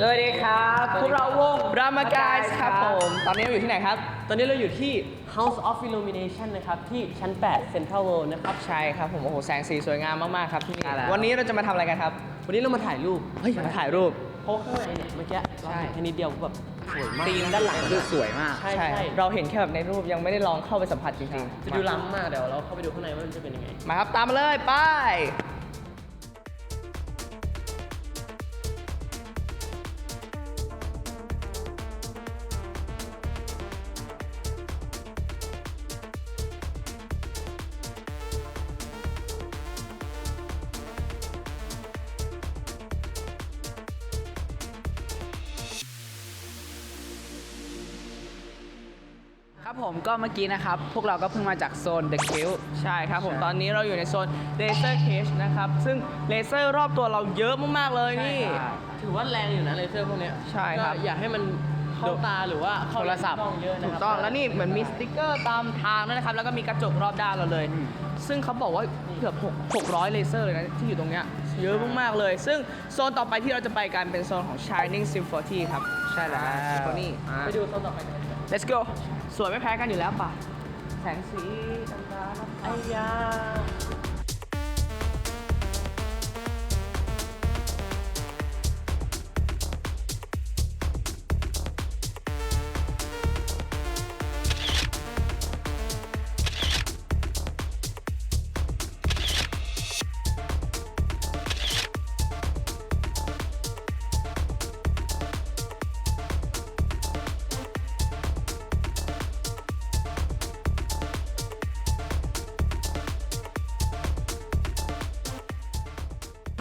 สวัสดีครับพวกเราวงรามากายครับผม ตอนนี้เราอยู่ที่ไหนครับ ตอนนี้เราอยู่ที่ House of Illumination นะครับ ที่ชั้น 8 Central World นะครับ ใช่ครับผมโอ้โหแสงสีสวยงามมาก ๆ ครับที่นี่ใช่แล้ววันนี้เราจะมาทำอะไรกันครับ วันนี้เรามาถ่ายรูป เฮ้ย มาถ่ายรูปเพราะว่าข้างในเนี่ยเมื่อกี้เราเห็นแค่นิดเดียวแบบสวยมากธีมด้านหลังคือสวยมาก ใช่ใช่เราเห็นแค่แบบในรูปยังไม่ได้ลองเข้าไปสัมผัสจริงจะดูล้ำมากเดี๋ยวเราเข้าไปดูข้างในว่ามันจะเป็นยังไงๆมาครับตามมาเลยไป ครับผมก็เมื่อกี้นะครับ พวกเราก็เพิ่งมาจากโซน The Kill ใช่ครับผม ใช่ ตอนนี้เราอยู่ในโซนเลเซอร์เคชนะครับ ซึ่งเลเซอร์รอบตัวเราเยอะมากๆเลยนี่ถือว่าแรงอยู่นะเลเซอร์พวกเนี้ยใช่ครับ ก็อย่าให้มันเข้าตาหรือว่าเข้าโทรศัพท์ กล้องเยอะนะถูคกรับต้อง แล้วนี่เหมือนมีสติกเกอร์ตามทางด้วยนะครับ แล้วก็มีกระจกรอบด้านเราเลยซึ่งเขาบอกว่าเกือบ6 600 เลเซอร์เลยนะที่อยู่ตรงเนี้ย เยอะมากๆเลย ซึ่งโซนต่อไปที่เราจะไปกันเป็นโซนของ Shining Symphony ครับ ใช่แล้ว Symphony อ่า ไปดูโซนต่อไปกันเลย let's go สวยไม่แพ้กันอยู่แล้วป่ะ แสงสีดำๆนะไอ้ยา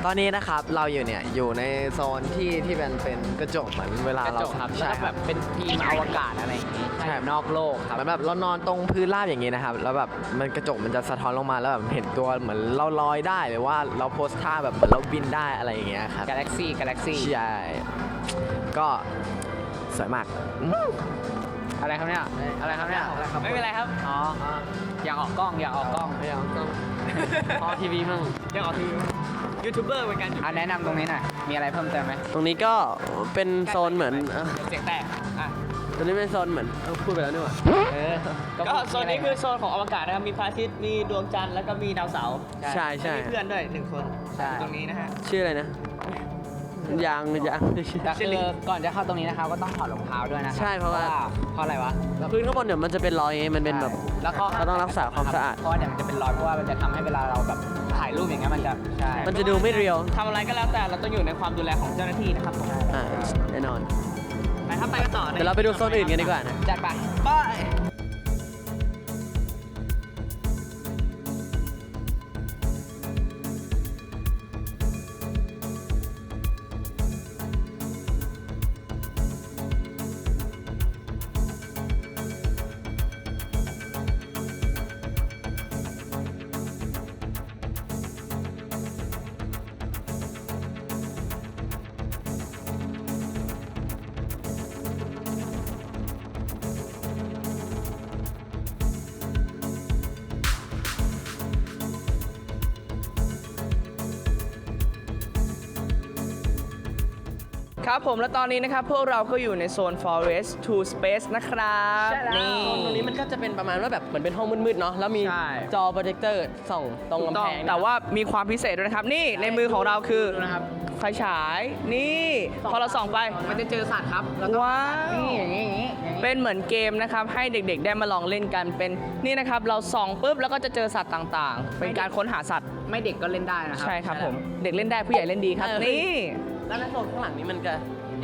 ตอนนี้นะครับเราอยู่เนี่ยอยู่ในโซนที่ที่เป็นเป็นกระจกเหมือนเวลากระเราจกครับใช่แล้วก็คแบรับบเป็นทีมอวกาศอะไรอย่างงี้ใช่ใช่นอกโลกครับ เหมือนแบบเรานอนตรงพื้นราบอย่างนี้นะครับแล้วแบบมันกระจกมันจะสะท้อนลงมาแล้วแบบเห็นตัวเหมือนเราลอยได้หรือว่าเราโพสท่าแบบเหมือนเราบินได้อะไรอย่างเงี้ยครับ กาแล็กซี่กาแล็กซี่ใช่ ก็สวยมากอืมอะไรครับเนี่ยอะไรครับเนี่ยไม่เป็นไรครับอ๋ออยากออกกล้องอยากออกกล้องไม่เอาต้อง พอทีวีมั่งยังออกทีวียูทูบเบอร์เหมือนกันอยู่อะแนะนำตรงนี้หน่อย มีอะไรเพิ่มเติมไหมตรงนี้ก็เป็นโซนเหมือนเอ้าเสียงแตกอะตรงนี้เป็นโซนเหมือนเอ้าพูดไปแล้วนี่หว่า เออก็โซนนี้คือโซนของอวกาศนะครับ มีพระอาทิตย์มีดวงจันทร์แล้วก็มีดาวเสาร์ใช่ใช่ มีเพื่อนด้วยหนึ่งคนใช่ ตรงนี้นะฮะ ชื่ออะไรนะ ยางยางแต่คือก่อนจะเข้าตรงนี้นะครับก็ต้องถอดรองเท้าด้วยนะคบใช่เพราะว่าเพราะอะไรวะพื้นข้างบนเนี่ยมันจะเป็นรอยไงมันเป็นแบบแล้วก็เราต้องรักษาความสะอาดเพราะว่าเดี๋ยวมันจะเป็นรอยเพราะว่ามันจะทำให้เวลาเราแบบถ่ายรูปอย่างเงี้ยมันจะใช่มันจะดูไม่เรียวทำอะไรก็แล้วแต่เราต้องอยู่ในความดูแลของเจ้าหน้าที่นะครับผมอ่าแน่นอนไปครับไปกันต่อเดี๋ยวเราไปดูโซนอื่นกันดีกว่านะจัดไปไป ครับผมและตอนนี้นะครับพวกเราก็อยู่ในโซน forest to space นะครับใช่แล้วนี่โซนตรงนี้มันก็จะเป็นประมาณว่าแบบเหมือนเป็นห้องมืดๆเนาะแล้วมีใช่ จอโปรเจคเตอร์ส่องตรงถูกกำต้อแพงงแต่ว่ามีความพิเศษด้วยนะครับ นี่ในมือของเราคือดูนะครับ ไฟฉายนี่พอเราส่องไปมันจะเจอสัตว์ครับแล้วก็ว้าวนี่อย่างนี้อย่างนี้อย่างนี้เป็นเหมือนเกมนะครับ ให้เด็กๆ ได้มาลองเล่นกันเป็นนี่นะครับ เราส่องปุ๊บแล้วก็จะเจอสัตว์ต่างๆ เป็นการค้นหาสัตว์ไม่เด็กก็เล่นได้นะครัใช่ครับผม เด็กเล่นได้ผู้ใหญ่เล่นดีครับ เออ นี่ แล้วในโซนข้างหลังนี้มันก็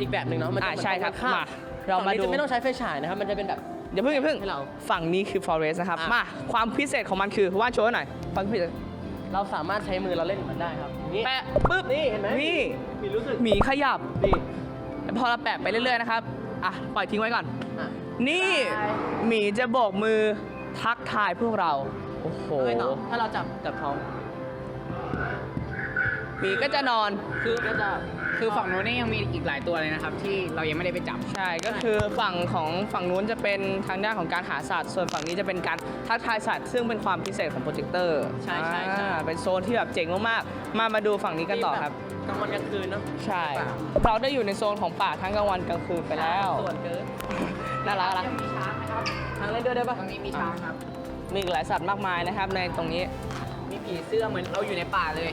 อีกแบบหนึ่งเนาะมันจะอ่าเหมือนใช่ครับตงกันข้มาเรามาฝั่งนี้ดูจะไม่ต้องใช้ไฟฉายนะครับมันจะเป็นแบบ อย่าเพิ่งอย่าเพิ่งให้เราฝั่งนี้คือ forest นะครับ อะ มา ความพิเศษของมันคือว่านโชว์หน่อยความพิเศษเราสามารถใช้มือเราเล่นกับมันได้ครับนี่แปะปุ๊บนี่เห็นไหมนี่มีรู้สึกหมีขยับ นี่พอเราแปะไปเรื่อยๆนะครับ อะ ปล่อยทิ้งไว้ก่อน อะ นี่หมีจะโบกมือทักทายพวกเรา โอ้โหแล้วไงต่อถ้าเราจับจับท้องหมีก็จะนอนคือก็จะ คือฝั่งนู้นนี่ยังมีอีกหลายตัวเลยนะครับ ที่เรายังไม่ได้ไปจับ ใช่ก็คือฝั่งของฝั่งนู้นจะเป็นทางด้านของการหาสัตว์ ส่วนฝั่งนี้จะเป็นการทักทายสัตว์ ซึ่งเป็นความพิเศษของโปรเจคเตอร์ใช่ใช่ใช่ อ่าเป็นโซนที่แบบเจ๋งมากๆ มามาดูฝั่งนี้กันต่อครับ กลางวันกลางคืนเนาะใช่ เราได้อยู่ในโซนของป่าทั้งกลางวันกลางคืนไปแล้ว ส่วนเกินน่ารักน่ารักมีช้างนะครับทางเล่นด้วยได้ปะตรงนี้มีช้างครับ มีอีกหลายสัตว์มากมายนะครับในตรงนี้ มีผีเสื้อเหมือนเราอยู่ในป่าเลย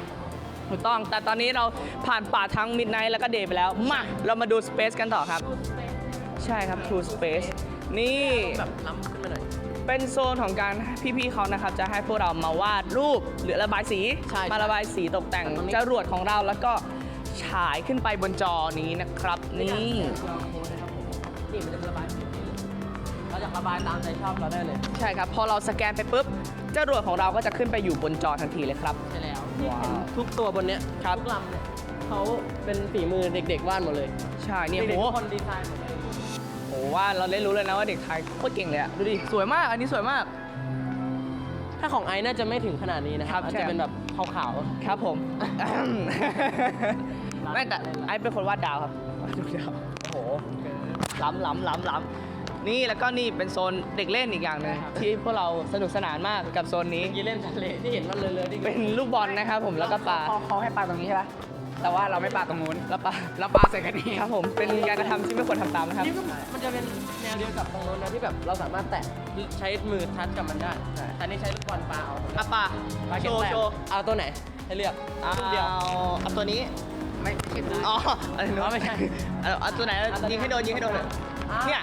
ถูกต้อง แต่ตอนนี้เราผ่านป่าทั้งมิดไนท์แล้วก็เดย์ไปแล้ว มา เรามาดูสเปซกันต่อครับ ใช่ครับ True Space นี่ แบบล้ำขึ้นมาหน่อย เป็นโซนของการพี่ๆเขานะครับจะให้พวกเรามาวาดรูปหรือระบายสี ใช่มาระบายสีตกแต่งแต่ตรงนี้ จรวดของเราแล้วก็ฉายขึ้นไปบนจอนี้นะครับ นี่ นี่มันจะระบายสีเราอยากระบายตามใจชอบเราได้เลย ใช่ครับ พอเราสแกนไปปุ๊บ จรวดของเราก็จะขึ้นไปอยู่บนจอทันทีเลยครับ ใช่แล้วที่ว้าวเห็นทุกตัวบนเนี้ยครับ ทุกลำเนี่ยเขาเป็นฝีมือเด็กๆวาดหมดเลยใช่เนี่ยเด็กโหๆทุกคนดีไซน์หมดเลยโหว่าเราได้รู้เลยนะว่าเด็กไทยโคตรเก่งเลยอะดูดิ สวยมาก อันนี้สวยมาก ถ้าของไอซ์น่าจะไม่ถึงขนาดนี้นะครับครับอาจจะเป็นแบบขาวครับผม ไม่แต่ไอ้เป็นคนวาดดาวครับวาดดาวๆโอ้โหล้ำล้ำล้ำล้ำ นี่แล้วก็นี่เป็นโซนเด็กเล่นอีกอย่างหนึงที่พวกเราสนุกสนานมากกับโซนนี้เมื่อกี้เล่นทะเลที่เห็นมันเลยเลยๆนี่เป็นลูกบอลนะครับผมแล้วก็ปลาเขาเขาให้ปลาตรงนี้ใช่ปะแต่ว่าเราไม่ปลาตรงนู้นแล้วปลาเราปลาใส่กันเองครับผมเป็นการกระทำที่ไม่ควรทำตามนะครับ นี่ก็มันจะเป็นแนวเดียวกับตรงโน้นนะที่แบบเราสามารถแตะใช้มือทัชกับมันได้แต่นี่ใช้ลูกบอลปลาเอาอะปลาปลาโชเก็บว์แต้มโชว์เอาตัวไหนให้เลือกเอาลูกเดียว เอาตัวนี้ ไม่ไม่ใช่ปลาอ๋ออะไรนู้อ๋นอไม่ใช่เอาเอาตัวไหนเอาตัวไหนยิงให้โดนยิงให้โดนเลยอ่าเนี่ย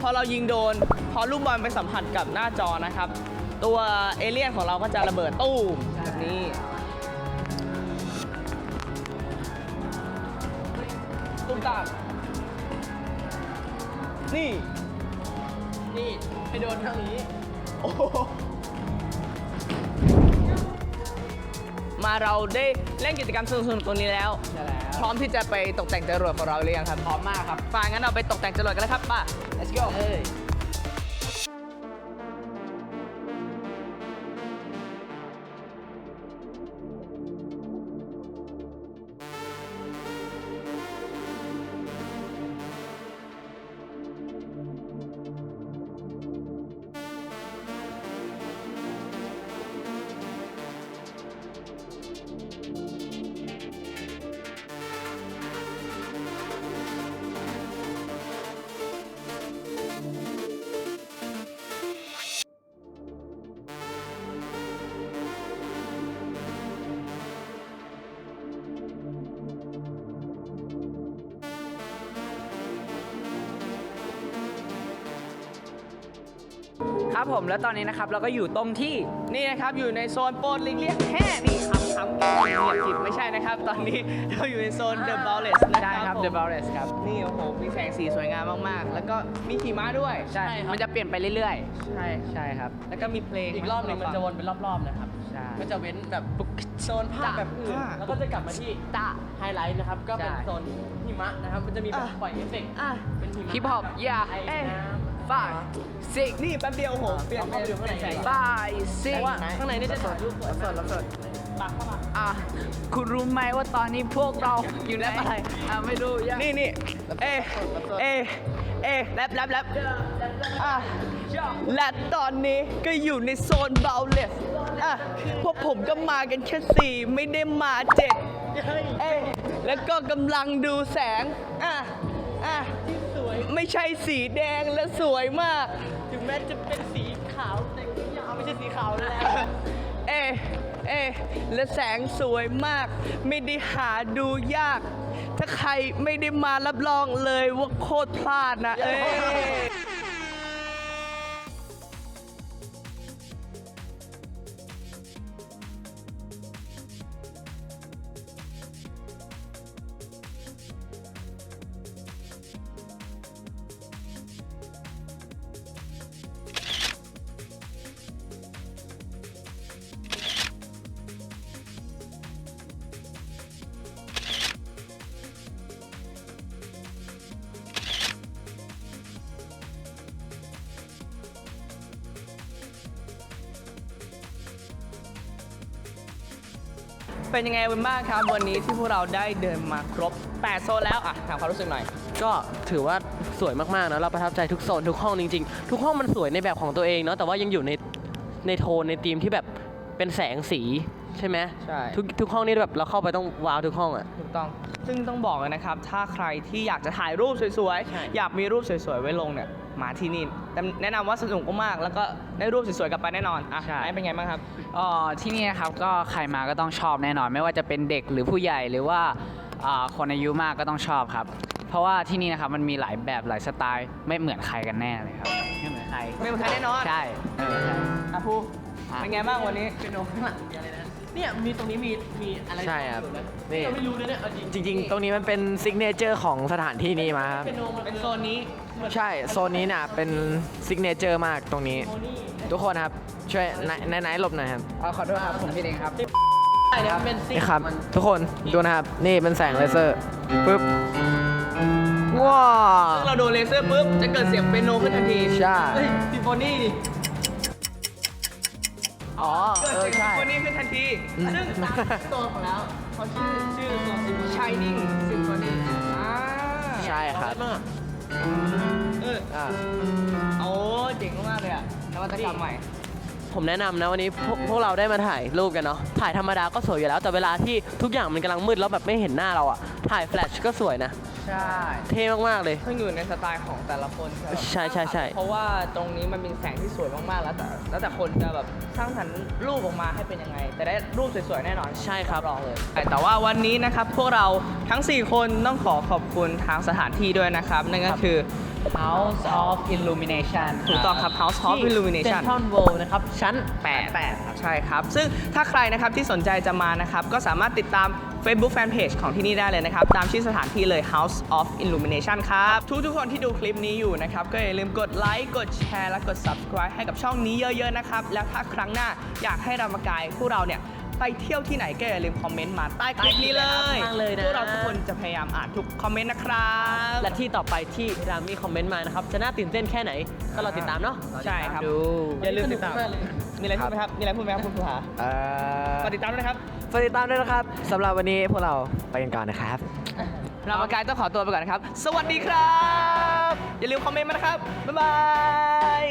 พอเรายิงโดน พอลูกบอลไปสัมผัสกับหน้าจอนะครับ ตัวเอเลี่ยนของเราก็จะระเบิดตู้มแบบนี้ตุ้มตามนี่ นี่ให้โดนทางนี้ โอ้ มาเราได้เล่นกิจกรรมสนุกๆตรงนี้แล้ว ใช่แล้ว พร้อมที่จะไปตกแต่งจรวดของเราหรือยังครับพร้อมมากครับป่างั้นเราไปตกแต่งจรวดกันเลยครับป่า let's go เอ้ย ครับผมแล้วตอนนี้นะครับเราก็อยู่ตรงที่นี่นะครับอยู่ในโซนโปรดหลีกเลี่ยงแห่นี่คำคำเหยียบผิดไม่ใช่นะครับ ตอนนี้เราอยู่ในโซน The b o w l e s นะใช่คครัรับบผม The b o w l e s ครับ นี่โอ้โหมีแสงสีสวยงามมากๆ แล้วก็มีขี่ม้าด้วยใช่ใช่ครับมันจะเปลี่ยนไปเรื่อยใช่ๆ ใช่ครับ แล้วก็มีเพลงอีกรอบหนึงมันจะวนเป็นรอบๆนะครับ ใช่ ก็จะเว้นแบบโซนภาพแบบอื่นอ่าแล้วก็จะกลับมาที่จ้าไฮไลท์นะครับ ก็เป็นใช่ โซนหิมะนะครับ มันจะมีแบบอะปล่อยเอฟเฟกต์อะเป็นหิมะฮิปฮอปย่า ไอเอ้ยน้ำ five six นี่แป๊บเดียวโอ้โหเปลี่ยนเข้าไปดูข้างในแสง five six ว่าข้างในนี่จะถ่ายรูปสดสดอะคุณรู้ไหมว่าตอนนี้พวกเราอยู่ในแรปอะไรอะไม่รู้ยังนี่นี่เอเอเอแรปแรปแรปอะและตอนนี้ก็อยู่ในโซนเบลเลสอะพวกผมก็มากันแค่สี่ไม่ได้มาเจ็ดเอแล้วก็กำลังดูแสงอะ ไม่ใช่สีแดงและสวยมาก ถึงแม้จะเป็นสีขาวแต่ก็ยังไม่ใช่สีขาวแล้ว เอะเอะและแสงสวยมาก ไม่ได้หาดูยาก ถ้าใครไม่ได้มารับรองเลยว่าโคตรพลาดนะเอ้ย เป็นยังไงกันบ้างครับ วันนี้ที่พวกเราได้เดินมาครบ 8 โซนแล้วอะถามความรู้สึกหน่อย ก็ถือว่าสวยมากๆนะเราประทับใจทุกโซนทุกห้องจริงๆ ทุกห้องมันสวยในแบบของตัวเองเนาะแต่ว่ายังอยู่ในในโทนในธีมที่แบบเป็นแสงสี ใช่ไหมใช่ ทุกทุกห้องนี่แบบเราเข้าไปต้องว้าวทุกห้องอะ ถูกต้อง ซึ่งต้องบอกเลยนะครับ ถ้าใครที่อยากจะถ่ายรูปสวยใช่ ๆ อยากมีรูปสวยๆ ไว้ลงเนี่ย มาที่นี่แต่แนะนำว่าสนุกมากๆแล้วก็ได้รูปสวยๆ กลับไปแน่นอน อะไหนเป็นไงบ้างครับอ๋อที่นี่นะครับก็ใครมาก็ต้องชอบแน่นอน ไม่ว่าจะเป็นเด็กหรือผู้ใหญ่หรือว่าอ่าคนอายุมากก็ต้องชอบครับ เพราะว่าที่นี่นะครับมันมีหลายแบบหลายสไตล์ไม่เหมือนใครกันแน่เลยครับไม่เหมือนใครไม่เหมือนใครแน่นอน ใช่ไม่เหมือนใครอะภูอะเป็นไงบ้างวันนี้ เป็นโนข้างหลังอะไรนะเนี่ยมีตรงนี้มีมีอะไรใช่ครับอยู่นะนี่ เราไม่รู้นะเนี่ยเอาจริงจริงๆ ตรงนี้มันเป็นซิกเนเจอร์ของสถานที่นี้มาครับ เป็นโนมันเป็นโซนนี้ใช่ โซนนี้เนี่ยเป็นซิกเนเจอร์มากตรงนี้ทุกคนครับ ช่วยไหนไหนไหนหลบหน่อยครับ เอาขอโทษครับ ผมผิดเองครับ ใช่เนี่ยมันเป็นซิกนี่ครับมันทุกคนดูนะครับ นี่เป็นแสงเลเซอร์ปึ๊บ ว้าซึ่งเราโดนเลเซอร์ปุ๊บจะเกิดเสียงเปียโนขึ้นทันทีใช่ เฮ้ยซิมโฟนีดิ อ๋อเกิดเออสียงใช่ซิมโฟนีขึ้นทันทีซึ่งตามโซนของแล้วเขาชื่อชื่อโซน Shining Symphony อ่าใช่ครับมากเอออ่าโอ้เจ๋งมากเลยอะนวัตกรรมใหม่ ผมแนะนำนะวันนี้พวกพวกเราได้มาถ่ายรูปกันเนาะถ่ายธรรมดาก็สวยอยู่แล้วแต่เวลาที่ทุกอย่างมันกำลังมืดแล้วแบบไม่เห็นหน้าเราอะถ่ายแฟลชก็สวยนะ ใช่เท่มากๆเลยขึ้นอยู่ในสไตล์ของแต่ละคนครับใช่ใช่ใช่ เพราะว่าตรงนี้มันเป็นแสงที่สวยมากๆ แล้วแต่แล้วแต่คนจะแบบสร้างสรรค์รูปออกมาให้เป็นยังไง แต่ได้รูปสวยๆแน่นอนใช่ครับรองเลย แต่ว่าวันนี้นะครับพวกเราทั้ง 4 คนต้องขอขอบคุณทางสถานที่ด้วยนะครับ นั่นก็คือ House of Illumination ถูกต้องครับ House of Illumination เซ็นทรัลเวิลด์นะครับ ชั้น 8 8 ครับ ใช่ครับ ซึ่งถ้าใครนะครับที่สนใจจะมานะครับ ก็สามารถติดตาม Facebook Fanpage ของที่นี่ได้เลยนะครับ ตามชื่อสถานที่เลย House of Illumination ครับทุกทุกๆคนที่ดูคลิปนี้อยู่นะครับ ก็อย่าลืมกดไลค์กดแชร์และกด Subscribe ให้กับช่องนี้เยอะๆนะครับ แล้วถ้าครั้งหน้าอยากให้รามกายพวกเราเนี่ยไปเที่ยวที่ไหนก็อย่าลืมคอมเมนต์มาใต้คลิปนี้เลยใต้คลิปเลยนะเลยนะพวกเราทุกคนจะพยายามอ่านทุกคอมเมนต์นะครับ และที่ต่อไปที่รามีคอมเมนต์มานะครับ จะน่าตื่นเต้นแค่ไหนก็รอติดตามเนาะใช่ครับดูอย่าลืมติดตาม สนุกกเลย มีอะไรพูดไหมครับ มีอะไรพูดไหมครับคุณผู้ชาเอ่อฝากติดตามด้วยนะครับ ฝากติดตามด้วยนะครับสำหรับวันนี้พวกเราไปกันก่อนนะครับรามกายต้องขอตัวไปก่อนนะครับ สวัสดีครับ อย่าลืมคอมเมนต์มานะครับ บ๊ายบาย